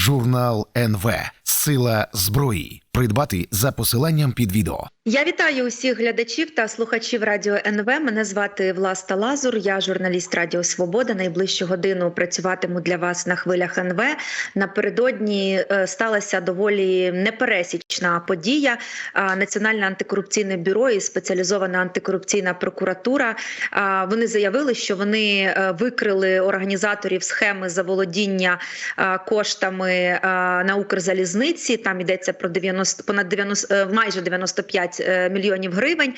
Журнал НВ Сила зброї. Придбати за посиланням під відео. Я вітаю усіх глядачів та слухачів радіо НВ. Мене звати Власта Лазур. Я журналіст Радіо Свобода. Найближчу годину працюватиму для вас на хвилях НВ. Напередодні е, сталася доволі непересічна подія. Національне антикорупційне бюро і спеціалізована антикорупційна прокуратура. Вони заявили, що вони е, викрили організаторів схеми заволодіння коштами на Укрзалізниці. Там йдеться про 90, понад 90, е, майже 95 е, мільйонів гривень.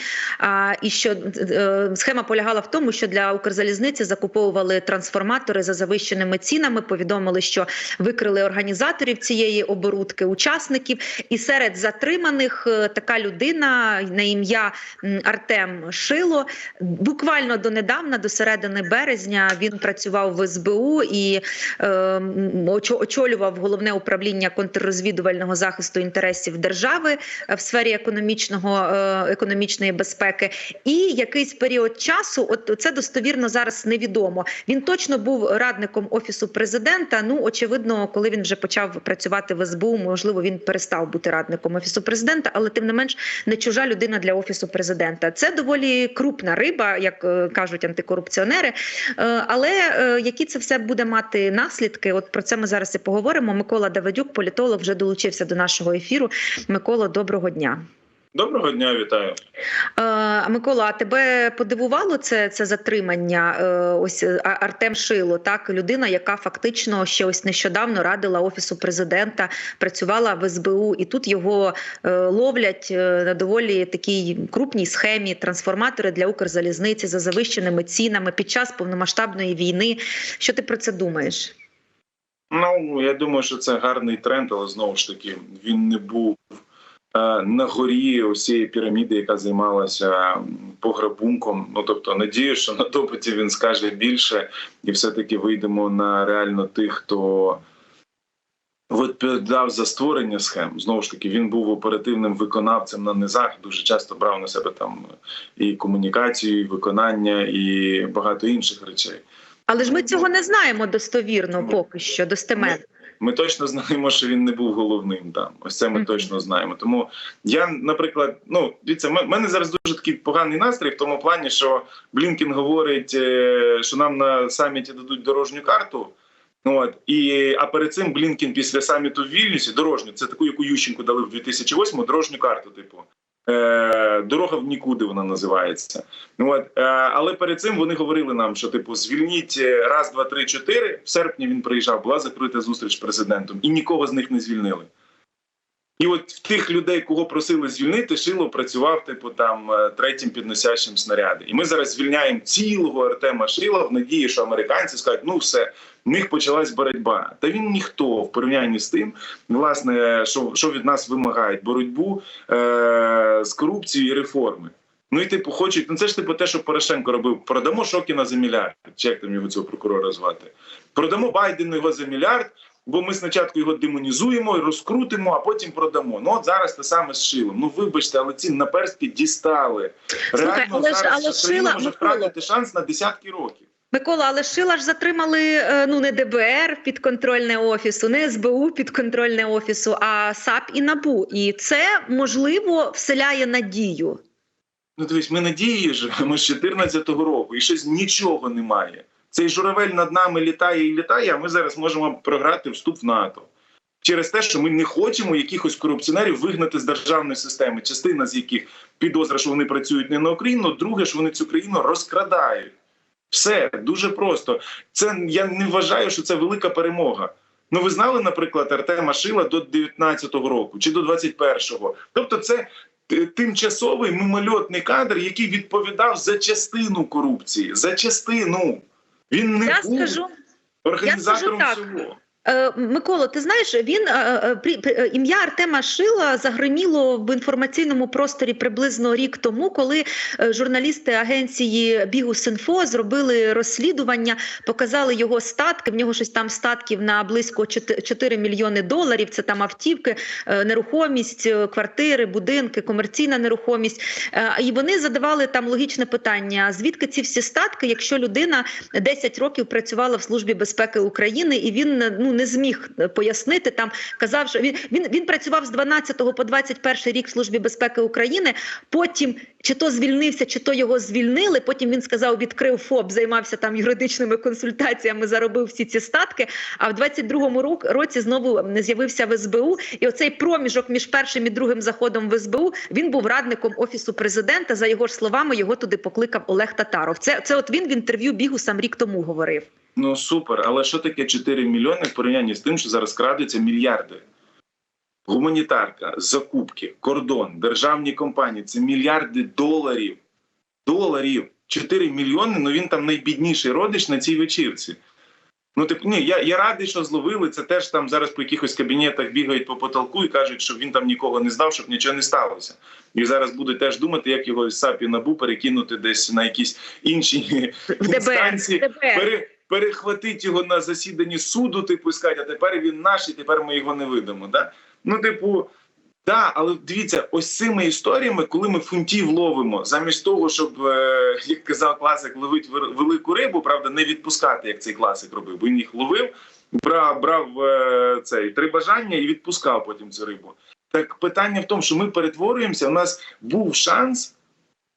І що е, схема полягала в тому, що для Укрзалізниці закуповували трансформатори за завищеними цінами. Повідомили, що викрили організаторів цієї оборудки, учасників. І серед затриманих така людина на ім'я Артем Шило. Буквально донедавна, до середини березня, він працював в СБУ і е, очолював головне управління контррозвідувального захисту інтересів держави е, в сфері економічного е, економічної безпеки. І якийсь період часу, от це достовірно зараз невідомо. Він точно був радником офісу президента. Ну очевидно, коли він вже почав працювати в СБУ, можливо, він перестав бути радником офісу президента, але тим не менш не чужа людина для офісу президента. Це доволі крупна риба, як е, кажуть антикорупціонери. Але які це все буде мати наслідки? От про це ми зараз і поговоримо. Микола Давидюк, політолог, вже долучився до нашого ефіру. Микола, доброго дня. Доброго дня, вітаю. Е, Микола, а тебе подивувало це, це затримання? Е, Ось е, Артем Шило, так людина, яка фактично ще ось нещодавно радила офісу президента, працювала в СБУ, і тут його е, ловлять е, на доволі такій крупній схемі трансформатори для Укрзалізниці за завищеними цінами під час повномасштабної війни. Що ти про це думаєш? Ну я думаю, що це гарний тренд, але знову ж таки він не був е, на горі усієї піраміди, яка займалася пограбунком. Ну тобто, надію, що на допиті він скаже більше, і все-таки вийдемо на реально тих, хто відповідав за створення схем. Знову ж таки, він був оперативним виконавцем на низах. Дуже часто брав на себе там і комунікацію, і виконання, і багато інших речей. Але ж ми цього не знаємо достовірно, поки що достеменно. Ми точно знаємо, що він не був головним там. Ось це ми Мгм. точно знаємо. Тому я, наприклад, ну дивіться, в мене зараз дуже такий поганий настрій в тому плані, що Блінкін говорить, е, що нам на саміті дадуть дорожню карту. Ну от і а перед цим Блінкін після саміту в Вільнюсі дорожню, це таку, яку Ющенку дали в 2008 дорожню карту, типу. Е, дорога в нікуди вона називається. Ну от е, але перед цим вони говорили нам, що типу звільніть е, раз, два, три, чотири. В серпні він приїжджав, була закрита зустріч з президентом, і нікого з них не звільнили. І от в тих людей, кого просили звільнити, Шило працював, типу, там третім підносящим снаряди. І ми зараз звільняємо цілого Артема Шила в надії, що американці скажуть, ну все, в них почалась боротьба. Та він ніхто в порівнянні з тим, власне, що, що від нас вимагають боротьбу е- з корупцією і реформи. Ну і типу хочуть, ну це ж типу те, що Порошенко робив. Продамо Шокіна за мільярд. Чи як там його цього прокурора звати? Продамо Байдену його за мільярд, бо ми спочатку його демонізуємо розкрутимо, а потім продамо. Ну от зараз те саме з шилом. Ну вибачте, але ці наперстки дістали. Слухай, але зараз але Шила- може втратити шанс на десятки років. Микола, але Шила ж затримали е, ну не ДБР підконтрольне офісу, не СБУ підконтрольне офісу, а САП і НАБУ. І це можливо вселяє надію. Ну, дивись, ми надії живемо з 14-го року, і щось нічого немає. Цей журавель над нами літає і літає, а ми зараз можемо програти вступ в НАТО. Через те, що ми не хочемо якихось корупціонерів вигнати з державної системи, частина з яких підозра, що вони працюють не на Україну, друге, що вони цю країну розкрадають. Все дуже просто. Це я не вважаю, що це велика перемога. Ну, ви знали, наприклад, Артема Шила до 19-го року чи до 21-го. Тобто, це тимчасовий мимольотний кадр, який відповідав за частину корупції, за частину. Він не Я був скажу, організатором я скажу так. всього. Е, Микола, ти знаєш, він е, е, ім'я Артема Шила загриміло в інформаційному просторі приблизно рік тому, коли журналісти агенції Бігус.Інфо зробили розслідування, показали його статки. В нього щось там статків на близько 4 мільйони доларів. Це там автівки, нерухомість, квартири, будинки, комерційна нерухомість. І вони задавали там логічне питання: звідки ці всі статки, якщо людина 10 років працювала в службі безпеки України, і він ну не зміг е, пояснити. Там казав, що він він, він працював з 12 по 21 рік в службі безпеки України. Потім чи то звільнився, чи то його звільнили. Потім він сказав, відкрив ФОП, займався там юридичними консультаціями, заробив всі ці статки. А в 22-му рок- році знову з'явився в СБУ. І оцей проміжок між першим і другим заходом в СБУ він був радником офісу президента. За його ж словами, його туди покликав Олег Татаров. Це це от він в інтерв'ю бігу сам рік тому говорив. Ну супер, але що таке 4 мільйони в порівнянні з тим, що зараз крадуться мільярди? Гуманітарка, закупки, кордон, державні компанії це мільярди доларів. Доларів. 4 мільйони, ну він там найбідніший родич на цій вечірці. Ну, типу, ні, я, я радий, що зловили. Це теж там зараз по якихось кабінетах бігають по потолку і кажуть, що він там нікого не здав, щоб нічого не сталося. І зараз будуть теж думати, як його з САПі набу перекинути десь на якісь інші інстанції, перехватити його на засіданні суду, типу, і сказати, а тепер він наш, і тепер ми його не видамо. Да? Ну, типу, да, але дивіться, ось цими історіями, коли ми фунтів ловимо, замість того, щоб, е, як казав класик, ловити велику рибу, правда, не відпускати, як цей класик робив, бо він їх ловив, брав, брав е, цей три бажання і відпускав потім цю рибу. Так питання в тому, що ми перетворюємося. У нас був шанс,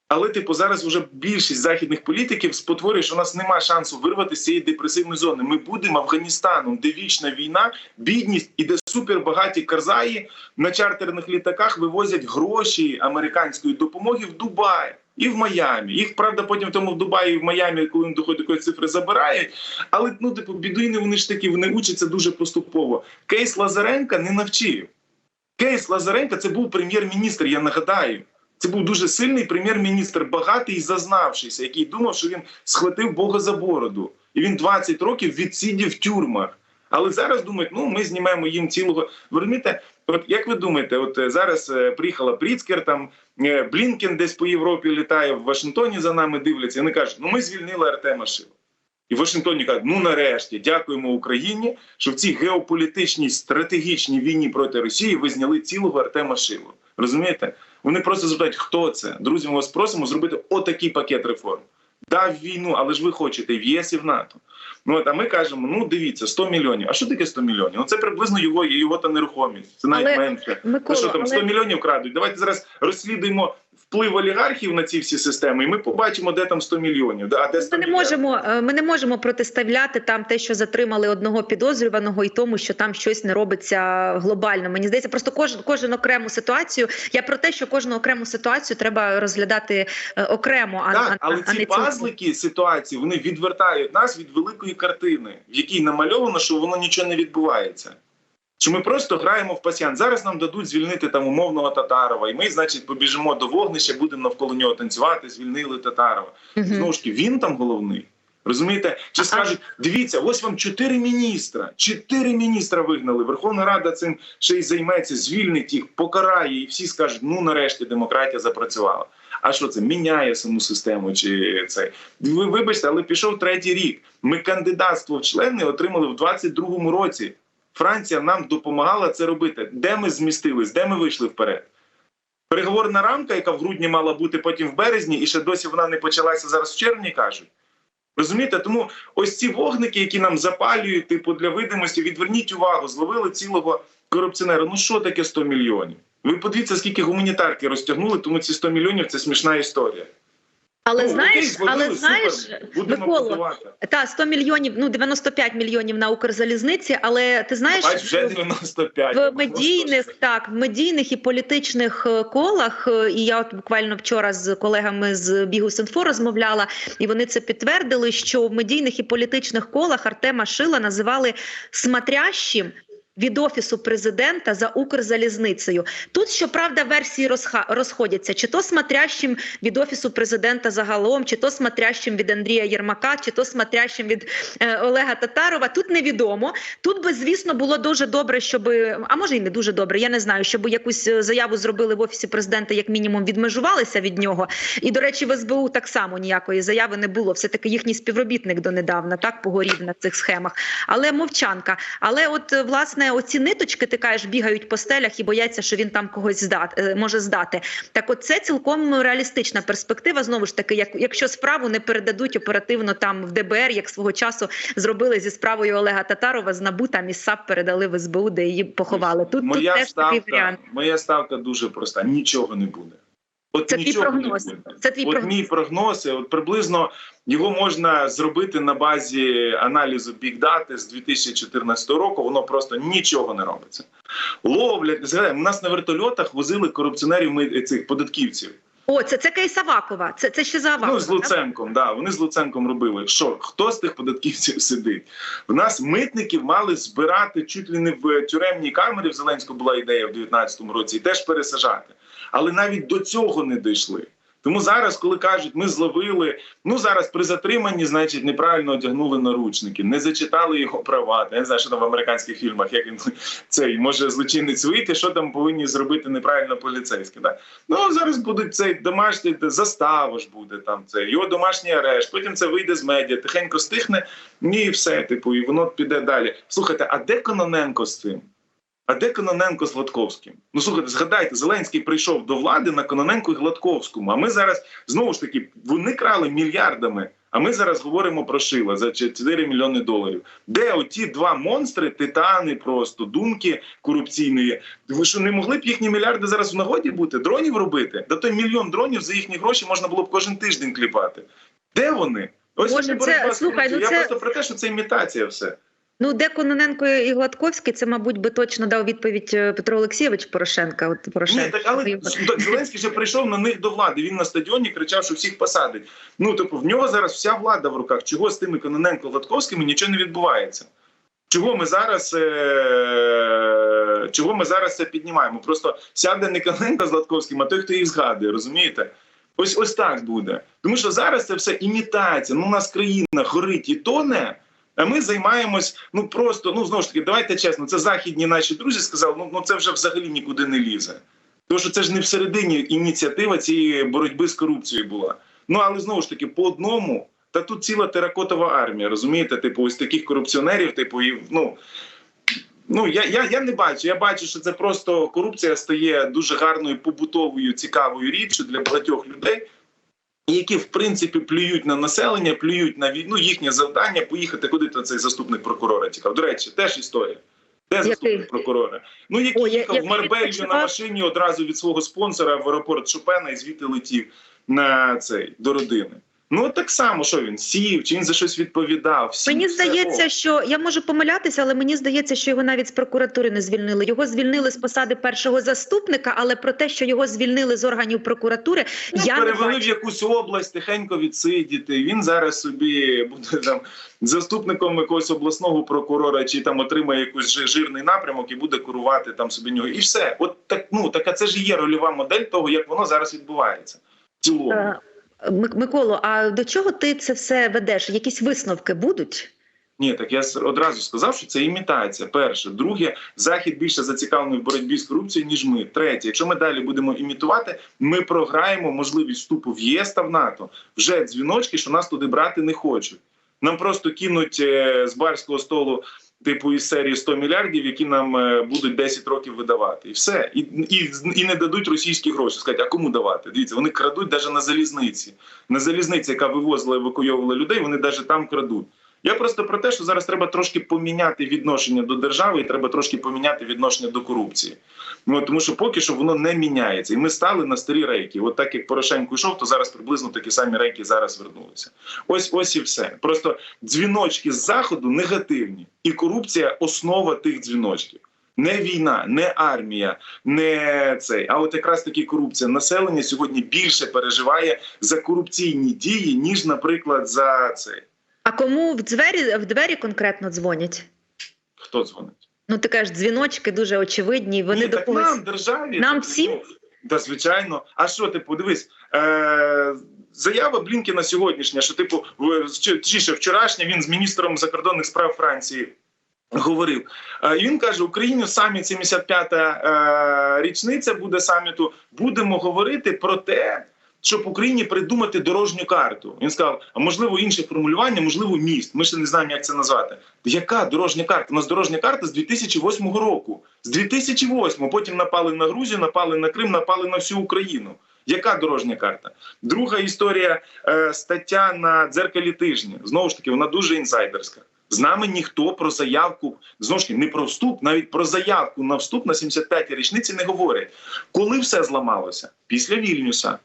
але типу зараз вже більшість західних політиків спотворює, що у нас немає шансу вирвати з цієї депресивної зони. Ми будемо Афганістаном, де вічна війна, бідність і де супербагаті карзаї на чартерних літаках вивозять гроші американської допомоги в Дубай. І в Майамі. Їх правда потім тому в Дубаї і в Майамі, коли він доходить до якоїсь цифри, забирають. Але ну, типу, бідуїни вони ж такі вони учаться дуже поступово. Кейс Лазаренка не навчив. Кейс Лазаренка це був прем'єр-міністр, я нагадаю. Це був дуже сильний прем'єр-міністр, багатий і зазнавшийся, який думав, що він схватив Бога за бороду. І він 20 років відсидів в тюрмах. Але зараз думають, ну ми знімаємо їм цілого. Ви розумієте, от як ви думаєте, от е, зараз е, приїхала Пріцкер, там е, Блінкен десь по Європі літає в Вашингтоні за нами дивляться. І вони кажуть, ну ми звільнили Артема Шила. І в Вашингтоні кажуть, ну нарешті дякуємо Україні, що в цій геополітичній стратегічній війні проти Росії ви зняли цілого Артема Шилу. Розумієте? Вони просто запитають, хто це. Друзі, ми вас просимо зробити отакий пакет реформ. Дав війну, але ж ви хочете в ЄС і в НАТО. Ну от а ми кажемо: ну дивіться, 100 мільйонів. А що таке 100 мільйонів? Ну це приблизно його його та нерухомість. Це навіть Але, менше. Микола, ну, що там 100 але... мільйонів крадуть? Давайте зараз розслідуємо вплив олігархів на ці всі системи, і ми побачимо, де там 100 мільйонів. Да, де 100 Ми не мільярдів. можемо, е, ми не можемо протиставляти там те, що затримали одного підозрюваного, і тому, що там щось не робиться глобально. Мені здається, просто кожен кожен окрему ситуацію. Я про те, що кожну окрему ситуацію треба розглядати е, окремо, а, Так, а, але а ці не пазлики ситуації вони відвертають нас від великої картини, в якій намальовано, що воно нічого не відбувається. Що ми просто граємо в пасіян. Зараз нам дадуть звільнити там умовного Татарова, і ми, значить, побіжимо до вогнища, будемо навколо нього танцювати, звільнили Татарова. Мгм. Знову ж таки, він там головний. Розумієте? Чи скажуть, дивіться, ось вам чотири міністра, чотири міністра вигнали. Верховна Рада цим ще й займеться, звільнить їх, покарає, і всі скажуть, ну нарешті демократія запрацювала. А що це міняє саму систему? Чи це ви вибачте, але пішов третій рік. Ми кандидатство в члени отримали в 22-му році. Франція нам допомагала це робити. Де ми змістились, де ми вийшли вперед? Переговорна рамка, яка в грудні мала бути потім в березні, і ще досі вона не почалася зараз в червні, кажуть. Розумієте, тому ось ці вогники, які нам запалюють, типу для видимості, відверніть увагу, зловили цілого корупціонера. Ну що таке 100 мільйонів? Ви подивіться, скільки гуманітарки розтягнули, тому ці 100 мільйонів це смішна історія. Але Ну, знаєш, окей, але знаєш, супер, будемо Микола, будувати. та 100 мільйонів, ну 95 мільйонів на Укрзалізниці. Але ти знаєш, Бач, вже 95. в медійних так в медійних і політичних е, колах, е, і я от буквально вчора з колегами з бігу Синфо розмовляла, і вони це підтвердили. Що в медійних і політичних колах Артема Шила називали смотрящим. Від офісу президента за Укрзалізницею тут щоправда версії розходяться: чи то смотрящим від офісу президента загалом, чи то смотрящим від Андрія Єрмака, чи то смотрящим від е, Олега Татарова. Тут невідомо. Тут би, звісно, було дуже добре, щоб а може і не дуже добре. Я не знаю, щоб якусь е, заяву зробили в офісі президента, як мінімум, відмежувалися від нього. І до речі, в СБУ так само ніякої заяви не було. Все таки їхній співробітник донедавна так погорів на цих схемах. Але мовчанка. Але от е, власне власне оці ниточки, ти кажеш, бігають по стелях і бояться, що він там когось здати е, може здати. Так, от це цілком реалістична перспектива. Знову ж таки, як якщо справу не передадуть оперативно там в ДБР, як свого часу зробили зі справою Олега Татарова з НАБУ, там із САП передали в СБУ, де її поховали. Тут, моя тут теж такий варіант. моя ставка дуже проста: нічого не буде. От Це твій прогноз. Це твій от прогноз. мій прогноз, от приблизно його можна зробити на базі аналізу Big Data з 2014 року. Воно просто нічого не робиться. Ловлять згадаємо, нас на вертольотах возили корупціонерів ми цих податківців. О, це це кейс Авакова. Це це ще за Авакова. Ну з Луценком, да вони з Луценком робили. Що хто з тих податківців сидить? В нас митників мали збирати чуть ли не в тюремній камері. В Зеленського була ідея в 19-му році і теж пересажати. Але навіть до цього не дійшли. Тому зараз, коли кажуть, ми зловили, ну зараз при затриманні, значить, неправильно одягнули наручники, не зачитали його права. Не знаю, що там в американських фільмах, як він цей може злочинець вийти, що там повинні зробити неправильно поліцейські. Да? Ну зараз будуть цей домашній застава ж буде там це його домашній арешт. Потім це вийде з медіа, тихенько стихне, ні, і все. Типу, і воно піде далі. Слухайте, а де Кононенко з цим? А де Кононенко з Гладковським? Ну слухайте, згадайте, Зеленський прийшов до влади на Кононенко і Гладковському. А ми зараз знову ж таки вони крали мільярдами. А ми зараз говоримо про шила за 4 мільйони доларів. Де оті два монстри, титани, просто думки корупційної? Ви що не могли б їхні мільярди зараз в нагоді бути? Дронів робити? Да той мільйон дронів за їхні гроші можна було б кожен тиждень кліпати. Де вони? Ось Боже, це- слухай, ну корупцією. це- Я просто про те, що це імітація все. Ну, де Кононенко і Гладковський, це, мабуть, би точно дав відповідь е, Петро Олексійович Порошенка. От Порошенко. Ні, так але Зеленський вже прийшов на них до влади. Він на стадіоні кричав, що всіх посадить. Ну тобто в нього зараз вся влада в руках. Чого з тими Кононенко Гладковськими нічого не відбувається? Чого ми зараз е- чого ми зараз це піднімаємо? Просто сяде не Кононенко з Гладковським, а той, хто їх згадує, розумієте? Ось ось так буде. Тому що зараз це все імітація. Ну, у нас країна горить і тоне. А ми займаємось, ну просто ну знову ж таки, давайте чесно, це західні наші друзі сказали. Ну, ну це вже взагалі нікуди не лізе. Тому що це ж не всередині ініціатива цієї боротьби з корупцією була. Ну але знову ж таки, по одному, та тут ціла теракотова армія, розумієте? Типу, ось таких корупціонерів, типу, і ну. Ну я, я, я не бачу. Я бачу, що це просто корупція стає дуже гарною побутовою цікавою річчю для багатьох людей, які в принципі плюють на населення, плюють на війну. Їхнє завдання поїхати куди то цей заступник прокурора тікав. До речі, теж історія. Де заступник Який? прокурора? Ну який О, я- їхав я в Марбелью на машині одразу від свого спонсора в аеропорт Шопена і звідти летів на цей до родини. Ну так само, що він сів, чи він за щось відповідав. Сів, Мені здається, о. що я можу помилятися, але мені здається, що його навіть з прокуратури не звільнили. Його звільнили з посади першого заступника, але про те, що його звільнили з органів прокуратури, Ну, я не в якусь область, тихенько відсидіти. Він зараз собі буде там заступником якогось обласного прокурора, чи там отримає якийсь жи- жирний напрямок і буде курувати там собі нього. І все. От так, ну така це ж є рольова модель того, як воно зараз відбувається. В цілому. Миколо, а до чого ти це все ведеш? Якісь висновки будуть? Ні, так я одразу сказав, що це імітація. Перше, друге, захід більше зацікавлений в боротьбі з корупцією, ніж ми. Третє, якщо ми далі будемо імітувати, ми програємо можливість вступу в ЄС та в НАТО. Вже дзвіночки, що нас туди брати не хочуть. Нам просто кинуть е, з барського столу. Типу із серії 100 мільярдів, які нам е, будуть 10 років видавати, і все, і, і, і не дадуть російські гроші. Скажуть, а кому давати? Дивіться, вони крадуть навіть на залізниці. На залізниці, яка вивозила, евакуйовувала людей, вони навіть там крадуть. Я просто про те, що зараз треба трошки поміняти відношення до держави, і треба трошки поміняти відношення до корупції. Ну тому що поки що воно не міняється, і ми стали на старі рейки. От так як Порошенко йшов, то зараз приблизно такі самі рейки зараз вернулися. Ось ось і все. Просто дзвіночки з заходу негативні, і корупція основа тих дзвіночків. Не війна, не армія, не цей, а от якраз таки корупція. Населення сьогодні більше переживає за корупційні дії, ніж, наприклад, за цей. А кому в двері в двері конкретно дзвонять? Хто дзвонить? Ну ти кажеш, дзвіночки дуже очевидні. Вони Ні, до так когось нам, державі. Нам Ну, всім? Та звичайно. А що ти подивись? Е, заява Блінкіна сьогоднішня, що типу, чи- точніше, вчорашня він з міністром закордонних справ Франції. Говорив, Е, він каже: Україні саміт 75-та е, річниця буде саміту. Будемо говорити про те, щоб Україні придумати дорожню карту. Він сказав: а можливо, інше формулювання, можливо, міст. Ми ще не знаємо, як це назвати. Яка дорожня карта? У нас дорожня карта з 2008 року. З 2008 потім напали на Грузію, напали на Крим, напали на всю Україну. Яка дорожня карта? Друга історія е, стаття на дзеркалі тижня. Знову ж таки, вона дуже інсайдерська. З нами ніхто про заявку знову ж таки не про вступ, навіть про заявку на вступ на 75-й річниці не говорять. Коли все зламалося? Після Вільнюса.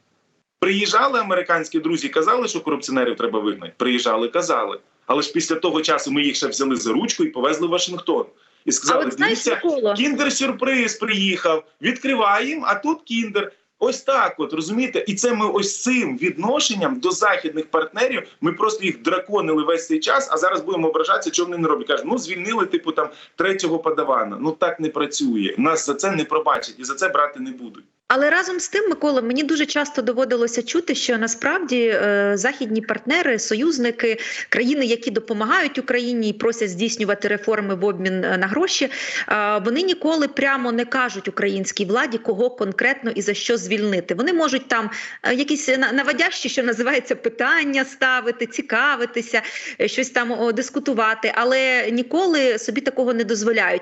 Приїжджали американські друзі, казали, що корупціонерів треба вигнати. Приїжджали, казали. Але ж після того часу ми їх ще взяли за ручку і повезли в Вашингтон. І сказали: дивіться, кіндер-сюрприз приїхав, відкриваємо, а тут кіндер. Ось так, от розумієте, і це ми ось цим відношенням до західних партнерів. Ми просто їх драконили весь цей час. А зараз будемо ображатися, чого вони не роблять. Кажуть, ну звільнили типу там третього подавана. Ну так не працює. Нас за це не пробачать і за це брати не будуть. Але разом з тим, Микола, мені дуже часто доводилося чути, що насправді е, західні партнери, союзники, країни, які допомагають Україні і просять здійснювати реформи в обмін е, на гроші, е, вони ніколи прямо не кажуть українській владі, кого конкретно і за що звільнити. Вони можуть там якісь на- наводящі, що називається, питання ставити, цікавитися, щось там дискутувати, але ніколи собі такого не дозволяють.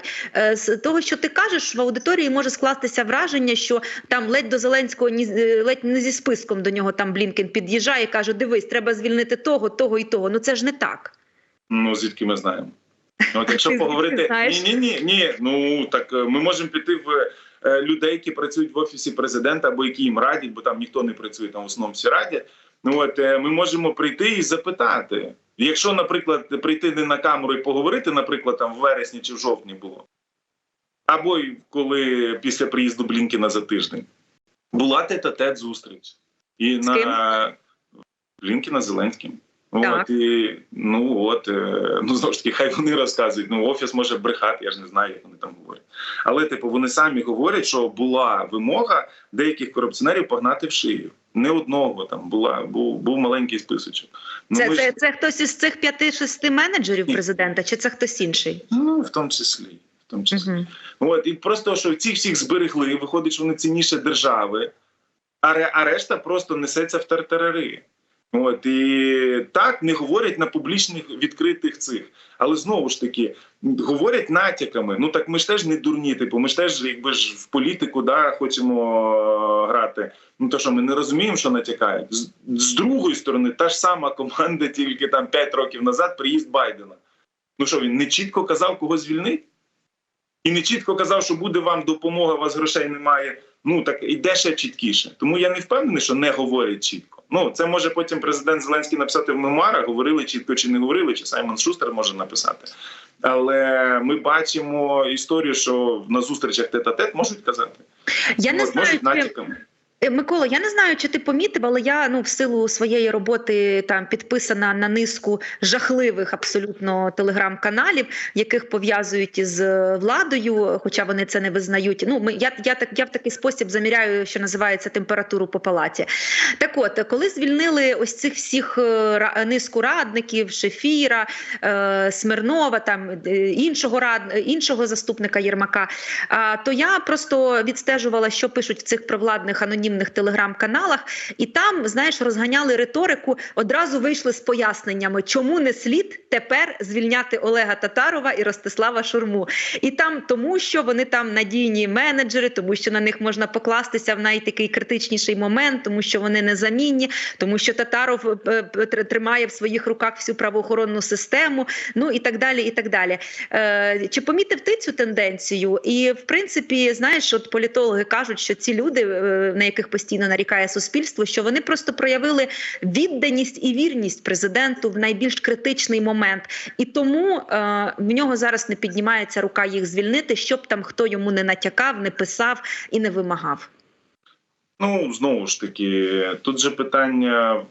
З того, що ти кажеш, в аудиторії може скластися враження, що там ледь до Зеленського е, ледь не зі списком до нього там Блінкен під'їжджає і каже: Дивись, треба звільнити того, того і того. Ну це ж не так. Ну звідки ми знаємо? От якщо поговорити, ні, ні, ні, ні. Ну так е, ми можемо піти в е, людей, які працюють в офісі президента, або які їм радять, бо там ніхто не працює, там в основному всі радять. Ну от ми можемо прийти і запитати. Якщо, наприклад, прийти не на камеру і поговорити, наприклад, там в вересні чи в жовтні було, або коли після приїзду Блінкіна за тиждень, була тет-а-тет зустріч. І З на Блінкіна Зеленським. Так. От, і, ну от е, ну знову ж таки, хай вони розказують. Ну офіс може брехати, я ж не знаю, як вони там говорять. Але типу вони самі говорять, що була вимога деяких корупціонерів погнати в шию. Не одного там була, був, був маленький списочок. Ну, Це, ми це, це хтось із цих п'яти-шести менеджерів президента, чи це хтось інший? ну в тому числі. В тому числі. Угу. От і просто що ці всіх зберегли, виходить, що вони цінніше держави, а, ре- а решта просто несеться в тартарари. От і так не говорять на публічних відкритих цих, але знову ж таки говорять натяками. Ну так ми ж теж не дурні. Типу, ми ж теж, якби ж в політику, да, хочемо е, грати. Ну то що ми не розуміємо, що натякають. З, з другої сторони, та ж сама команда, тільки там 5 років назад, приїзд Байдена. Ну що він не чітко казав, кого звільнить? І не чітко казав, що буде вам допомога, у вас грошей немає. Ну так іде ще чіткіше. Тому я не впевнений, що не говорять чітко. Ну це може потім президент Зеленський написати в мемуарах, говорили чітко чи не говорили, чи Саймон Шустер може написати. Але ми бачимо історію, що на зустрічах тет-а-тет можуть казати. Я не От, знаю, можуть натяками. Е, Микола, я не знаю, чи ти помітив, але я ну в силу своєї роботи там підписана на низку жахливих абсолютно телеграм-каналів, яких пов'язують із е, владою, хоча вони це не визнають. Ну ми я, я так я в такий спосіб заміряю, що називається температуру по палаті. Так от, коли звільнили ось цих всіх е, низку радників, Шефіра, е, Смирнова, там іншого рад іншого заступника Єрмака. То я просто відстежувала, що пишуть в цих провладних анонімних телеграм-каналах, і там, знаєш, розганяли риторику. Одразу вийшли з поясненнями, чому не слід тепер звільняти Олега Татарова і Ростислава Шурму. І там тому, що вони там надійні менеджери, тому що на них можна покластися в найтакий критичніший момент, тому що вони незамінні, тому що Татаров е, е, тр- тримає в своїх руках всю правоохоронну систему. Ну і так далі. І так далі. Е, чи помітив ти цю тенденцію? І в принципі, знаєш, от політологи кажуть, що ці люди, на яких постійно нарікає суспільство, що вони просто проявили відданість і вірність президенту в найбільш критичний момент, і тому е, в нього зараз не піднімається рука їх звільнити, щоб там хто йому не натякав, не писав і не вимагав. Ну знову ж таки, тут же питання.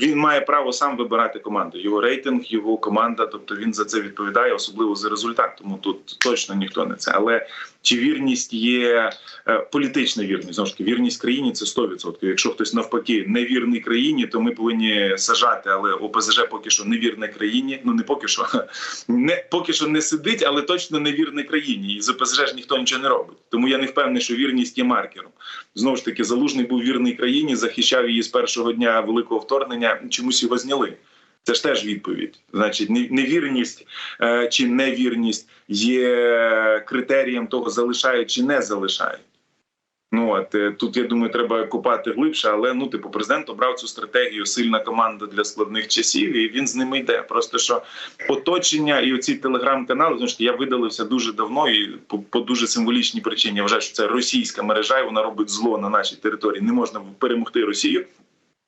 Він має право сам вибирати команду. Його рейтинг, його команда, тобто він за це відповідає, особливо за результат. Тому тут точно ніхто не це. Але чи вірність є е, політична вірність. Знову ж таки, вірність країні це 100%. Якщо хтось навпаки невірний країні, то ми повинні сажати. Але ОПЗЖ поки що невірне країні. Ну не поки що не поки що не сидить, але точно невірне країні. І з ОПЗЖ ж ніхто нічого не робить. Тому я не впевнений, що вірність є маркером. Знову ж таки, залужний був вірний країні, захищав її з першого дня великого вторгнення. Чомусь його зняли. Це ж теж відповідь. Значить, невірність е, чи невірність є критерієм того, залишають чи не залишають. Ну от е, тут я думаю, треба копати глибше, але ну, типу, президент обрав цю стратегію сильна команда для складних часів, і він з ними йде. Просто що оточення і оці телеграм-канали, тому що я видалився дуже давно і по, по дуже символічній причині. Я вважаю, що це російська мережа, і вона робить зло на нашій території. Не можна перемогти Росію.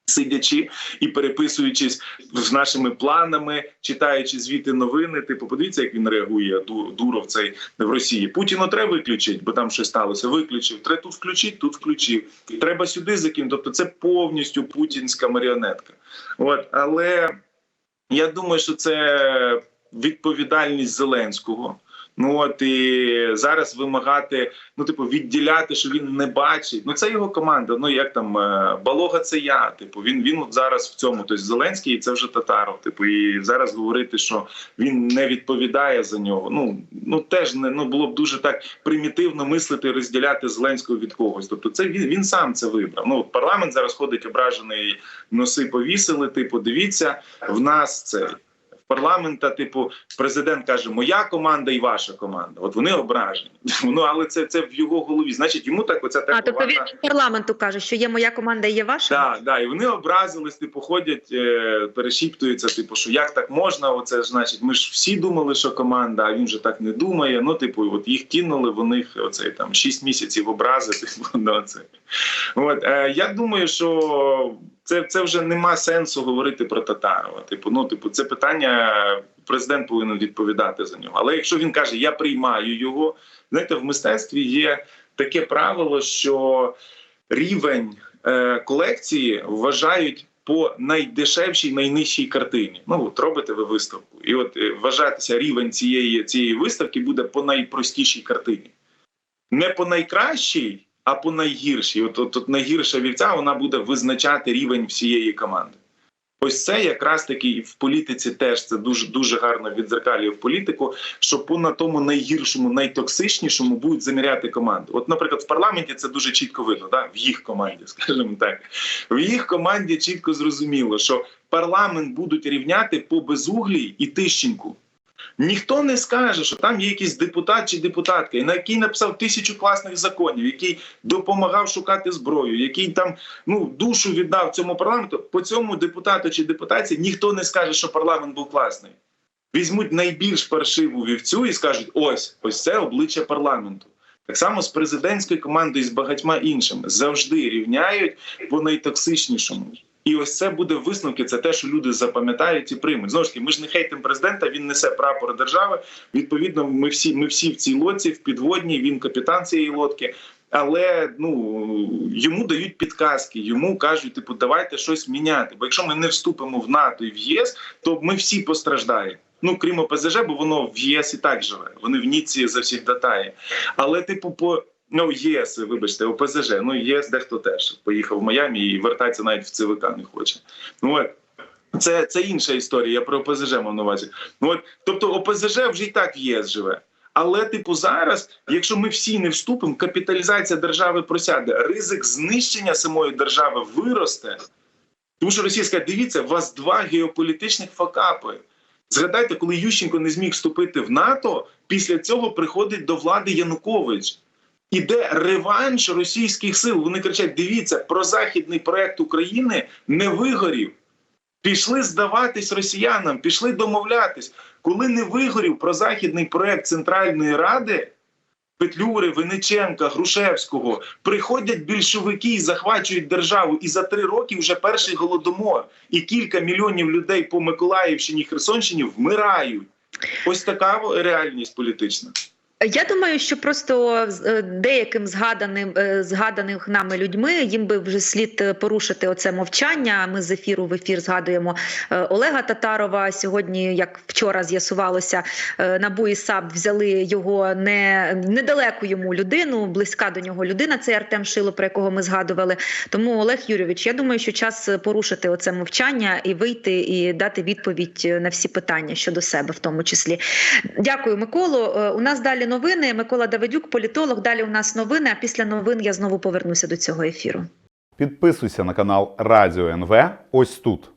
Сидячи і переписуючись з нашими планами, читаючи звіти новини, типу, подивіться, як він реагує. Ду- Дуров цей в Росії. Путіну треба виключити, бо там щось сталося. Виключив. Треба тут включити, тут включив. Треба сюди закинути. Тобто, це повністю путінська маріонетка. От але я думаю, що це відповідальність Зеленського. Ну от і зараз вимагати, ну типу, відділяти, що він не бачить. Ну це його команда. Ну як там е, Балога, це я. Типу, він він от зараз в цьому. Тобто Зеленський, і це вже Татаров. Типу, і зараз говорити, що він не відповідає за нього. Ну ну теж не ну було б дуже так примітивно мислити, розділяти Зеленського від когось. Тобто, це він він сам це вибрав. Ну парламент зараз ходить ображений, носи повісили. Типу, дивіться, в нас це парламента, типу, президент каже, моя команда і ваша команда. От вони ображені. Ну але це, це в його голові. Значить, йому так оця так. А тобто він парламенту каже, що є моя команда і є ваша. Так, да, і вони образились, типу, ходять, е, перешіптуються, типу, що як так можна? Оце ж, значить, ми ж всі думали, що команда, а він же так не думає. Ну, типу, от їх кинули, в них оцей там 6 місяців образи. Типу, на це. От, е, я думаю, що це, це вже нема сенсу говорити про Татарова. Типу, ну, типу, це питання президент повинен відповідати за нього. Але якщо він каже, я приймаю його, знаєте, в мистецтві є таке правило, що рівень е, колекції вважають по найдешевшій, найнижчій картині. Ну от робите ви виставку, і от е, вважатися рівень цієї цієї виставки буде по найпростішій картині, не по найкращій, а по найгіршій. От, от, от найгірша вівця вона буде визначати рівень всієї команди. Ось це якраз таки і в політиці теж це дуже дуже гарно відзеркалює в політику, що по на тому найгіршому, найтоксичнішому будуть заміряти команду. От, наприклад, в парламенті це дуже чітко видно, да? в їх команді, скажімо так. В їх команді чітко зрозуміло, що парламент будуть рівняти по безуглій і Тищенку. Ніхто не скаже, що там є якийсь депутат чи депутатка, на який написав тисячу класних законів, який допомагав шукати зброю, який там ну душу віддав цьому парламенту. По цьому депутату чи депутатці ніхто не скаже, що парламент був класний. Візьмуть найбільш паршиву вівцю і скажуть: ось ось це обличчя парламенту. Так само з президентською командою і з багатьма іншими завжди рівняють по найтоксичнішому. І ось це буде висновки. Це те, що люди запам'ятають і приймуть. Знову ж таки, ми ж не хейтимо президента. Він несе прапор держави. Відповідно, ми всі, ми всі в цій лодці, в підводній. Він капітан цієї лодки. Але ну йому дають підказки, йому кажуть, типу, давайте щось міняти. Бо якщо ми не вступимо в НАТО і в ЄС, то ми всі постраждаємо. Ну крім ОПЗЖ, бо воно в ЄС і так живе. Вони в Ніці за всіх датає. Але, типу, по ну ЄС, вибачте, ОПЗЖ. Ну ЄС дехто теж поїхав в Майамі і вертається навіть в ЦВК не хоче. Ну от. Це, це інша історія. Я про ОПЗЖ мав на увазі. Ну от, тобто ОПЗЖ вже і так в ЄС живе. Але, типу, зараз, якщо ми всі не вступимо, капіталізація держави просяде, ризик знищення самої держави виросте. Тому що Росія скаже, дивіться, у вас два геополітичних факапи. Згадайте, коли Ющенко не зміг вступити в НАТО, після цього приходить до влади Янукович. Іде реванш російських сил. Вони кричать: дивіться, прозахідний проект України не вигорів. Пішли здаватись росіянам, пішли домовлятись. Коли не вигорів прозахідний проект Центральної Ради, Петлюри, Вениченка, Грушевського, приходять більшовики і захвачують державу. І за три роки вже перший голодомор. І кілька мільйонів людей по Миколаївщині, Херсонщині вмирають. Ось така реальність політична. Я думаю, що просто е, деяким згаданим е, згаданих нами людьми їм би вже слід е, порушити оце мовчання. Ми з ефіру в ефір згадуємо Олега Татарова. Сьогодні, як вчора з'ясувалося, НАБУ і САП взяли його не недалеку йому людину, близька до нього людина. Це Артем Шило, про якого ми згадували. Тому Олег Юрійович, я думаю, що час порушити оце мовчання і вийти і дати відповідь на всі питання щодо себе, в тому числі. Дякую, Миколо. Е, У нас далі новини. Микола Давидюк, політолог. Далі у нас новини. А після новин я знову повернуся до цього ефіру. Підписуйся на канал Радіо НВ ось тут.